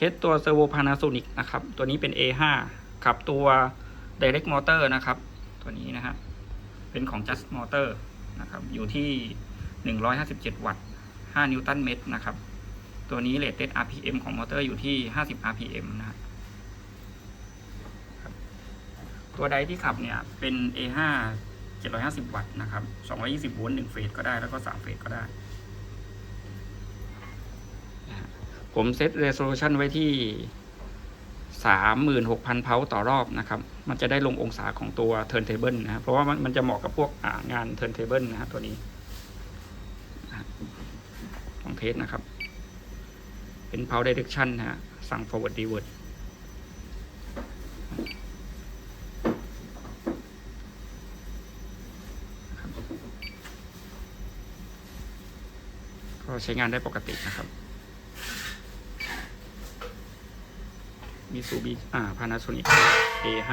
เทสตัว Servo Panasonic นะครับ ตัวนี้เป็น A5 ขับตัว Direct Motor นะครับ ตัวนี้นะฮะเป็นของ Just Motor นะครับ อยู่ที่ 157 วัตต์ 5 นิวตันเมตรนะครับ ตัวนี้ rated RPM ของมอเตอร์อยู่ที่ 50 RPM นะฮะครับตัวใดที่ขับเนี่ยเป็น A5 750 วัตต์นะครับ 220 โวลต์1เฟสก็ได้ แล้วก็ 3 เฟสก็ได้นะฮะ ผมเซต resolution ไว้ที่ 36,000 เพาต่อรอบนะครับ มันจะได้ลงองศาของตัว turntable นะครับ เพราะว่ามันจะเหมาะกับพวกงาน turntable นะฮะตัวนี้นะฮะลองเทสนะครับ เป็น power direction นะฮะ สั่ง forward revert ครับก็ใช้งานได้ปกตินะครับ มิซูบิอ่าพานาโซนิก A5